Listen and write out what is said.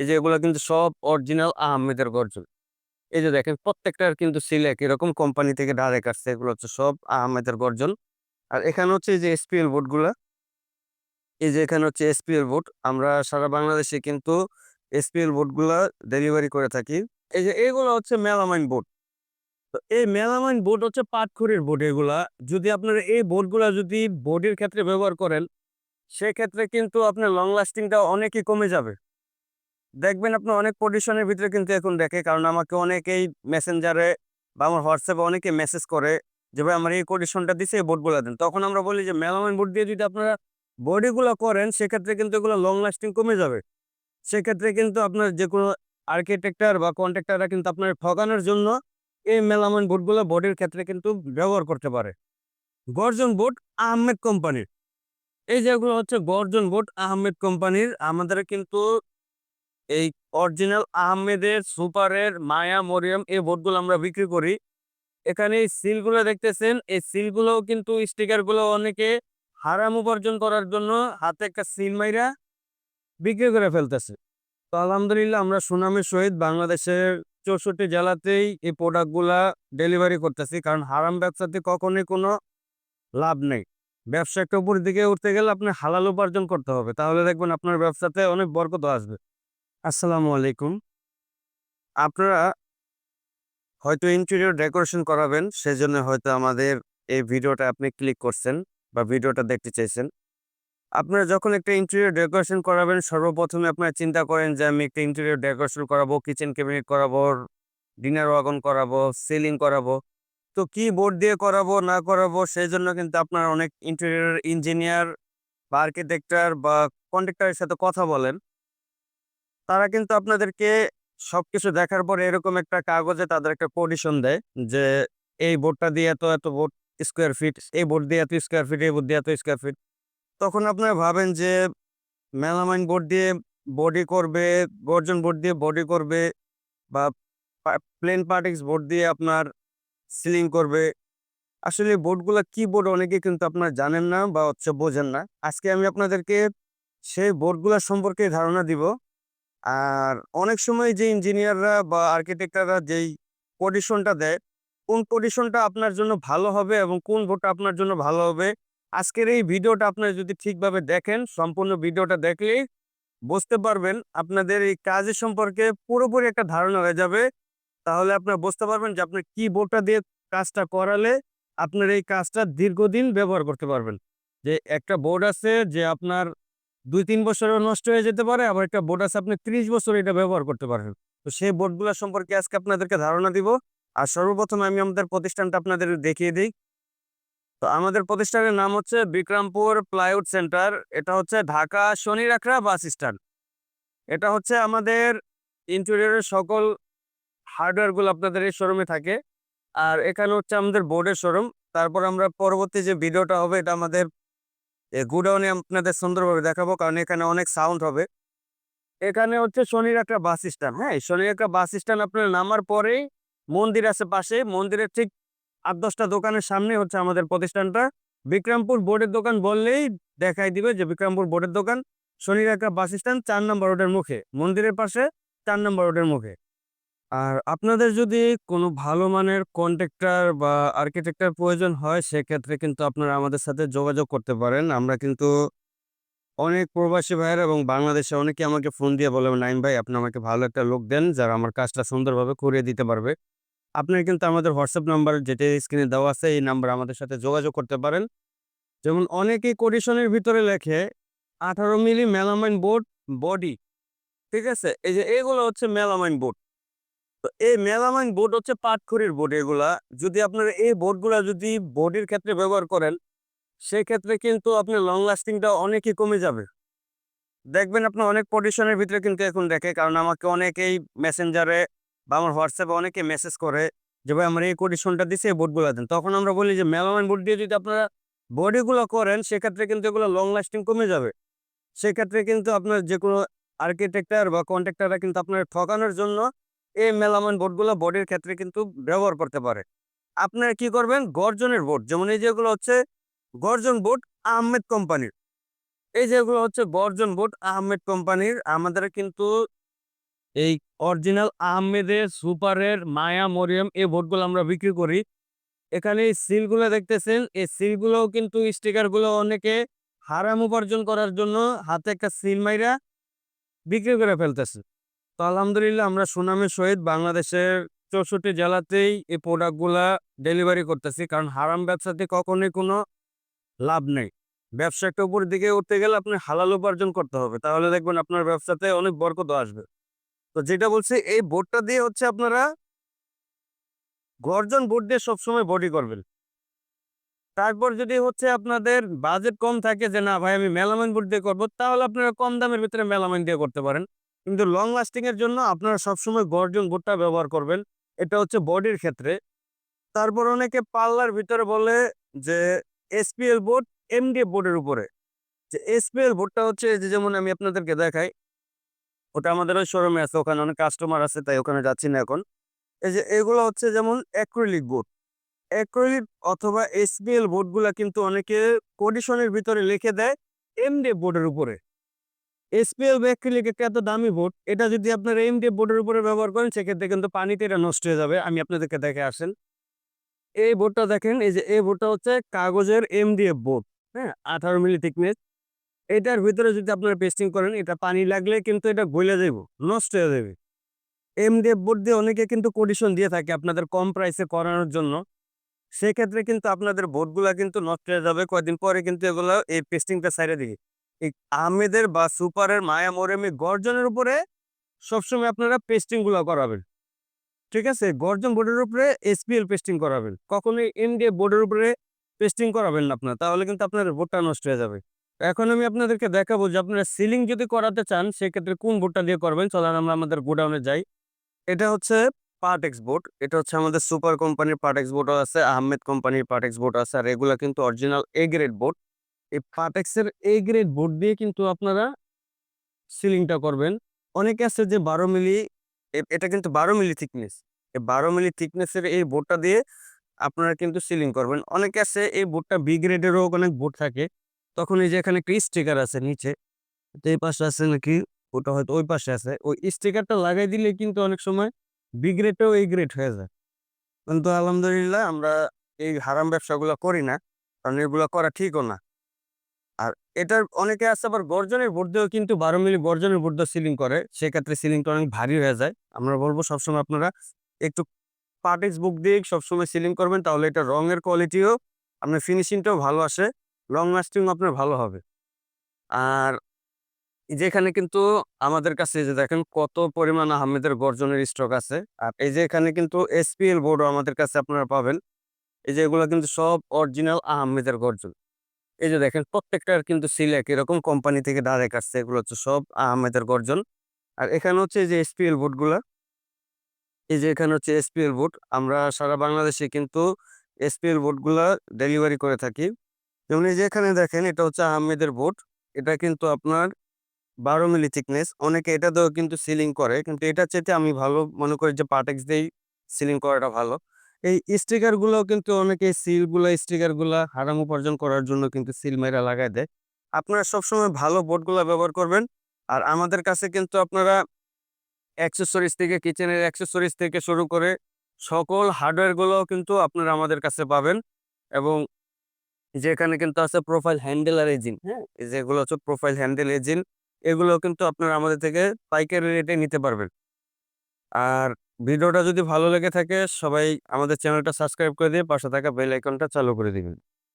এই যে এগুলো কিন্তু সব অরিজিনাল আহমেদের গর্জন। এই যে দেখেন, প্রত্যেকটার কিন্তু সিলেক এরকম কোম্পানি থেকে ডাইরেক্ট আসছে, এগুলো হচ্ছে সব আহমেদের গর্জন। আর এখানে হচ্ছে যে এসপিএল বোর্ডগুলা এই যে এখানে হচ্ছে এসপিএল বোর্ড আমরা সারা বাংলাদেশে কিন্তু এসপিএল বোর্ডগুলা ডেলিভারি করে থাকি। এই যে এগুলো হচ্ছে মেলামাইন বোর্ড তো এই মেলামাইন বোর্ড হচ্ছে পাটখড়ির বোর্ড এগুলা। যদি আপনারা এই বোর্ডগুলা যদি বোর্ডের ক্ষেত্রে ব্যবহার করেন, সেক্ষেত্রে কিন্তু আপনার লং লাস্টিংটা অনেকই কমে যাবে। দেখবেন আপনি অনেক পজিশনের ভিতরে কিন্তু এখন দেখে, কারণ আমাকে অনেকেই মেসেঞ্জারে বা আমার হোয়াটসঅ্যাপে অনেকে মেসেজ করে যে, ভাই, আমার এই কন্ডিশনটা দিছে, এই বোর্ডগুলো দেন। তখন আমরা বলি যে, মেলামাইন বোর্ড দিয়ে যদি আপনারা বডিগুলো করেন, সেক্ষেত্রে কিন্তু এগুলো লং লাস্টিং কমে যাবে। সেক্ষেত্রে কিন্তু আপনার যে কোনো আর্কিটেক্টার বা কন্ট্রাক্টাররা কিন্তু আপনার ঠকানোর জন্য এই মেলামাইন বোর্ডগুলো বডির ক্ষেত্রে কিন্তু ব্যবহার করতে পারে। গর্জন বোর্ড আহমেদ কোম্পানির এই যেগুলো হচ্ছে গর্জন বোর্ড আহমেদ কোম্পানির আমাদের কিন্তু এই অরিজিনাল আহমেদের সুপারের মায়া মরিয়ম এই বোর্ডগুলো আমরা বিক্রি করি। এখানে এই সিলগুলো দেখতেছেন, এই সিলগুলো কিন্তু স্টিকারগুলো অনেকে হারাম উপার্জন করার জন্য হাতে একটা সিল মাইরা বিক্রি করে ফেলতেছে। তো আলহামদুলিল্লাহ আমরা সুনামের সহিত বাংলাদেশের চৌষট্টি জেলাতেই এই প্রোডাক্টগুলা ডেলিভারি করতেছি, কারণ হারাম ব্যবসাতে কখনোই কোনো লাভ নেই। ব্যবসা একটা উপরের দিকে উঠতে গেলে আপনি হালাল উপার্জন করতে হবে, তাহলে দেখবেন আপনার ব্যবসাতে অনেক বরকত আসবে। আসসালামু আলাইকুম। আপনারা হয়তো ইন্টেরিয়র ডেকোরেশন করাবেন, সেজন্য হয়তো আমাদের এই ভিডিওটা আপনি ক্লিক করছেন বা ভিডিওটা দেখতে চাইছেন। আপনারা যখন একটা ইন্টেরিয়র ডেকোরেশন করাবেন, সর্বপ্রথমে আপনারা চিন্তা করেন যে আমি একটা ইন্টেরিয়র ডেকোরেশন করাবো কিচেন ক্যাবিনেট করাবো ডিনার ওয়াগন করাবো সিলিং করাবো। তো কি বোর্ড দিয়ে করাবো, না করাবো সেই জন্য কিন্তু আপনার অনেক ইন্টেরিয়র ইঞ্জিনিয়ার বা আর্কিটেক্টার বা কন্ট্রাক্টরের সাথে কথা বলেন। তারা কিন্তু আপনাদেরকে সবকিছু দেখার পরে এরকম একটা কাগজে তাদের একটা পজিশন দেয় যে, এই বোর্ডটা দিয়ে এত এত বোর্ড স্কোয়ার ফিট, এই বোর্ড দিয়ে এত স্কোয়ার ফিট, এই বোর্ড দিয়ে এত স্কোয়ার ফিট। তখন আপনারা ভাবেন যে, মেলামাইন বোর্ড দিয়ে বডি করবে, গর্জন বোর্ড দিয়ে বডি করবে বা প্লেন পার্টিক্স বোর্ড দিয়ে আপনার সিলিং করবে। আসলে বোর্ডগুলো কি বোর্ড অনেকে কিন্তু আপনারা জানেন না বা হচ্ছে বোঝেন না। আজকে আমি আপনাদেরকে সেই বোর্ডগুলো সম্পর্কে ধারণা দিব। আর অনেক সময় যে ইঞ্জিনিয়াররা বা আর্কিটেক্টররা যেই পজিশনটা দেয়, কোন পজিশনটা আপনার জন্য ভালো হবে এবং কোন ভোটটা আপনার জন্য ভালো হবে, আজকের এই ভিডিওটা আপনারা যদি ঠিকভাবে দেখেন, সম্পূর্ণ ভিডিওটা দেখলেই বুঝতে পারবেন আপনাদের এই কাজের সম্পর্কে পুরোপুরি একটা ধারণা হয়ে যাবে। তাহলে আপনারা বুঝতে পারবেন যে আপনার কি বোর্ডটা দিয়ে কাজটা করালে আপনার এই কাজটা দীর্ঘদিন ব্যবহার করতে পারবেন। যে একটা বোর্ড আছে যে আপনার দুই তিন বছরেও নষ্ট হয়ে যেতে পারে, আবার একটা বোর্ড আছে আপনি ত্রিশ বছর এটা ব্যবহার করতে পারেন তো সেই বোর্ডগুলো সম্পর্কে আজকে আপনাদেরকে ধারণা দিব। আর সর্বপ্রথম আমি আমাদের প্রতিষ্ঠানটা আপনাদের দেখিয়ে দিই। তো আমাদের প্রতিষ্ঠানের নাম হচ্ছে বিক্রমপুর প্লাইউড সেন্টার। এটা হচ্ছে ঢাকা শনি রাখরা বাস স্ট্যান্ড। এটা হচ্ছে আমাদের ইন্টেরিয়রের সকল হার্ডওয়্যারগুলো আপনাদের এই শোরুমে থাকে। আর এখানে হচ্ছে আমাদের বোর্ডের শোরুম তারপর আমরা পরবর্তী যে ভিডিওটা হবে, এটা আমাদের গুডাউনে আপনাদের সুন্দরভাবে দেখাবো, কারণ এখানে অনেক সাউন্ড হবে। এখানে হচ্ছে শনির একটা বাস স্ট্যান্ড হ্যাঁ? শনির একটা বাস স্ট্যান্ড আপনার নামার পরেই মন্দির আছে পাশে। মন্দিরের ঠিক আট দশটা দোকানের সামনে হচ্ছে আমাদের প্রতিষ্ঠানটা। বিক্রমপুর বোর্ডের দোকান বললেই দেখাই দিবে যে বিক্রমপুর বোর্ডের দোকান শনির একটা বাস স্ট্যান্ড চার নম্বর রোডের মুখে, মন্দিরের পাশে চার নম্বর রোডের মুখে। আর আপনাদের যদি কোনো ভালো মানের কন্ট্রাক্টর বা আর্কিটেক্টর প্রয়োজন হয়, সেক্ষেত্রে কিন্তু আপনারা আমাদের সাথে যোগাযোগ করতে পারেন। আমরা কিন্তু অনেক প্রবাসী ভাইয়ের এবং বাংলাদেশে অনেকে আমাকে ফোন দিয়ে বলে নাইম ভাই, আপনি আমাকে ভালো একটা লোক দেন, যারা আমার কাজটা সুন্দরভাবে করিয়ে দিতে পারবে। আপনার কিন্তু আমাদের হোয়াটসঅ্যাপ নাম্বার, যেটা স্ক্রিনে দেওয়া আছে, এই নাম্বার আমাদের সাথে যোগাযোগ করতে পারেন। যেমন অনেকেই কোডিশনের ভিতরে লেখে, আঠারো মিলি মেলামাইন বোর্ড বডি। ঠিক আছে? এই যে, এগুলো হচ্ছে মেলামাইন বোর্ড তো এই মেলামাইন বোর্ড হচ্ছে পাটখড়ির বোর্ড এগুলা। যদি আপনারা এই বোর্ডগুলা যদি বডির ক্ষেত্রে ব্যবহার করেন, সেক্ষেত্রে কিন্তু আপনার লং লাস্টিংটা অনেকই কমে যাবে। দেখবেন আপনি অনেক পজিশনের ভিতরে কিন্তু এখন দেখে, কারণ আমাকে অনেকেই মেসেঞ্জারে বা আমার হোয়াটসঅ্যাপে অনেকে মেসেজ করে যে, ভাই, আমার এই কন্ডিশনটা দিছে, এই বোর্ডগুলো দেন। তখন আমরা বলি যে, মেলামাইন বোর্ড দিয়ে যদি আপনারা বডিগুলো করেন, সেক্ষেত্রে কিন্তু এগুলো লং লাস্টিং কমে যাবে। সেক্ষেত্রে কিন্তু আপনার যে কোনো আর্কিটেক্টার বা কন্ট্রাক্টাররা কিন্তু আপনার ঠকানোর জন্য এই মেলামাইন বোর্ডগুলো বডির ক্ষেত্রে কিন্তু ব্যবহার করতে পারে। আপনারা কি করবেন? গর্জনের বোর্ড যেমন এই যেগুলো হচ্ছে গর্জন বোর্ড আহমেদ কোম্পানির। এই যেগুলো হচ্ছে গর্জন বোর্ড আহমেদ কোম্পানির, আমাদের কিন্তু এই অরিজিনাল আহমেদের সুপারের মায়া মরিয়ম এই বোর্ডগুলো আমরা বিক্রি করি। এখানে এই সিলগুলো দেখতেছেন, এই সিলগুলোও কিন্তু স্টিকারগুলো অনেকে হারাম উপার্জন করার জন্য হাতে একটা সিল মাইরা বিক্রি করে ফেলতেছে। তো আলহামদুলিল্লাহ আমরা সুনামের সহিত বাংলাদেশের চৌষট্টি জেলাতেই এই প্রোডাক্টগুলা ডেলিভারি করতেছি। কারণ হারাম ব্যবসাতে কখনোই কোনো লাভ নেই। ব্যবসা একটা উপর দিকে উঠতে গেলে আপনি হালাল উপার্জন করতে হবে। তাহলে দেখবেন আপনার ব্যবসাতে অনেক বরকত আসবে। তো যেটা বলছি, এই বোর্ডটা দিয়ে হচ্ছে আপনারা গর্জন বোর্ড দিয়ে সবসময় বডি করবেন। তারপর যদি হচ্ছে আপনাদের বাজেট কম থাকে যে, না ভাই, আমি মেলামাইন বোর্ড দিয়ে করব, তাহলে আপনারা কম দামের ভিতরে মেলামাইন দিয়ে করতে পারেন। কিন্তু লং লাস্টিং এর জন্য আপনারা সবসময় গর্জন বোর্ডটা ব্যবহার করবেন। এটা হচ্ছে বডির ক্ষেত্রে। তারপর অনেকে পাল্লার ভিতরে বলে যে এসপিএল বোর্ড এমডিএফ বোর্ডের উপরে। যে এসপিএল বোর্ডটা হচ্ছে যে যেমন আমি আপনাদেরকে দেখাই, ওটা আমাদের ওই শোরুমে আছে, ওখানে অনেক কাস্টমার আছে, তাই ওখানে যাচ্ছি না এখন। এই যে এগুলো হচ্ছে যেমন অ্যাক্রিলিক বোর্ড অ্যাক্রিলিক অথবা এসপিএল বোর্ডগুলা কিন্তু অনেকে কন্ডিশনের ভিতরে লিখে দেয় এমডিএফ বোর্ডের উপরে। এসপিএল বা অ্যাক্রিলিক একটা এত দামি বোর্ড এটা যদি আপনারা এমডিএফ বোর্ডের উপরে ব্যবহার করেন, সেক্ষেত্রে কিন্তু পানিতে এটা নষ্ট হয়ে যাবে। আমি আপনাদেরকে দেখে আসেন। এই বোর্ডটা দেখেন, এই যে এই বোর্ডটা হচ্ছে কাগজের এমডিএফ বোর্ড হ্যাঁ? আঠারো মিলি থিকনেস। এটার ভিতরে যদি আপনারা পেস্টিং করেন, এটা পানি লাগলে কিন্তু এটা গলে যাব নষ্ট হয়ে যাবে। এমডিএফ বোর্ড দিয়ে অনেকে কিন্তু কন্ডিশন দিয়ে থাকে আপনাদের কম প্রাইসে করানোর জন্য। সেক্ষেত্রে কিন্তু আপনাদের বোর্ডগুলা কিন্তু নষ্ট হয়ে যাবে। কয়েকদিন পরে কিন্তু এগুলো এই পেস্টিংটা সাইডে দিকে এই আহমেদের বা সুপারের মায়া মোরেমি গর্জনের উপরে সবসময় আপনারা পেস্টিংগুলা করাবেন। ঠিক আছে? গর্জন বোর্ডের উপরে এসপিএল পেস্টিং করাবেন। কখনোই এমডিএফ বোর্ডের উপরে পেস্টিং করাবেন না আপনার, তাহলে কিন্তু আপনার বোর্ডটা নষ্ট হয়ে যাবে। এখন আমি আপনাদেরকে দেখাবো যে আপনারা সিলিং যদি করাতে চান, সেক্ষেত্রে কোন বোর্ডটা দিয়ে করবেন? চলেন আমরা আমাদের গোডাউনে যাই। এটা হচ্ছে পার্টেক্স বোর্ড এটা হচ্ছে আমাদের সুপার কোম্পানির পার্টেক্স বোর্ডও আছে, আহমেদ কোম্পানির পার্টেক্স বোর্ড আছে, আর এগুলা কিন্তু অরিজিনাল এ গ্রেড বোর্ড এই পার্টেক্সের এ গ্রেড বোর্ড দিয়ে কিন্তু আপনারা সিলিংটা করবেন। অনেকে আছে যে বারো মিলি এটা কিন্তু বারো মিলি থিকনেস এই বারো মিলি থিকনেসের এই বোর্ডটা দিয়ে আপনারা কিন্তু সিলিং করবেন। অনেকে আছে এই বোর্ডটা বি গ্রেডেরও অনেক বোর্ড থাকে। তখন এই যে এখানে একটা স্টিকার আছে নিচে। এই পাশে আছে নাকি? ওটা হয়তো ওই পাশে আছে। ওই স্টিকারটা লাগাই দিলে কিন্তু অনেক সময় বি গ্রেডটাও এই গ্রেড হয়ে যায়। কিন্তু আলহামদুলিল্লাহ আমরা এই হারাম ব্যবসাগুলো করি না। কারণ এগুলো করা ঠিকও না। আর এটার অনেকে আছে আবার গর্জনের বোর্ড দিয়েও কিন্তু বারো মিলি গর্জনের বোর্ড সিলিং করে। সেক্ষেত্রে সিলিংটা অনেক ভারী হয়ে যায়। আমরা বলব সবসময় আপনারা একটু পার্টিক্স বুক দিয়ে সবসময় সিলিং করবেন, তাহলে এটা রঙের কোয়ালিটিও আপনার ফিনিশিংটাও ভালো আসে লং লাস্টিং আপনার ভালো হবে। আর যেখানে কিন্তু আমাদের কাছে যে দেখেন কত পরিমাণ আহমেদের গর্জনের স্টক আছে। আর এই যে এখানে কিন্তু এসপিএল বোর্ডও আমাদের কাছে আপনারা পাবেন। এই যে এগুলো কিন্তু সব অরিজিনাল আহমেদের গর্জন। এই যে দেখেন প্রত্যেকটার কিন্তু সিলেক এরকম কোম্পানি থেকে ডাইরেক্ট আসছে, এগুলো হচ্ছে সব আহমেদের গর্জন। আর এখানে হচ্ছে যে এসপিএল বোর্ডগুলা এই যে এখানে হচ্ছে এসপিএল বোর্ড আমরা সারা বাংলাদেশে কিন্তু এসপিএল বোর্ডগুলা ডেলিভারি করে থাকি। যেমন এই যে এখানে দেখেন, এটা হচ্ছে আহমেদের বোর্ড এটা কিন্তু আপনার বারো মিলি থিকনেস অনেকে এটা দিয়েও কিন্তু সিলিং করে, কিন্তু এটা চেয়ে আমি ভালো মনে করি যে পার্টেক্স দিয়েই সিলিং করাটা ভালো। এই স্টিকারগুলো কিন্তু অনেকে স্টিকারগুলা হারাম উপার্জন করার জন্য কিন্তু সিল মেরা লাগাই দেয়। আপনারা সবসময় ভালো বোর্ডগুলা ব্যবহার করবেন। আর আমাদের কাছে কিন্তু আপনারা অ্যাক্সেসরিজ থেকে কিচেনের অ্যাক্সেসরিজ থেকে শুরু করে সকল হার্ডওয়্যারগুলো কিন্তু আপনারা আমাদের কাছে পাবেন। এবং যেখানে কিন্তু আছে প্রোফাইল হ্যান্ডেল আর এজিন হ্যাঁ? যেগুলো হচ্ছে প্রোফাইল হ্যান্ডেল এজিন এগুলো কিন্তু আপনারা আমাদের থেকে পাইকারি রেটে নিতে পারবেন। আর ভিডিওটা যদি ভালো লেগে থাকে, সবাই আমাদের চ্যানেলটা সাবস্ক্রাইব করে দিয়ে পাশে থাকা বেল আইকনটা চালু করে দিবেন।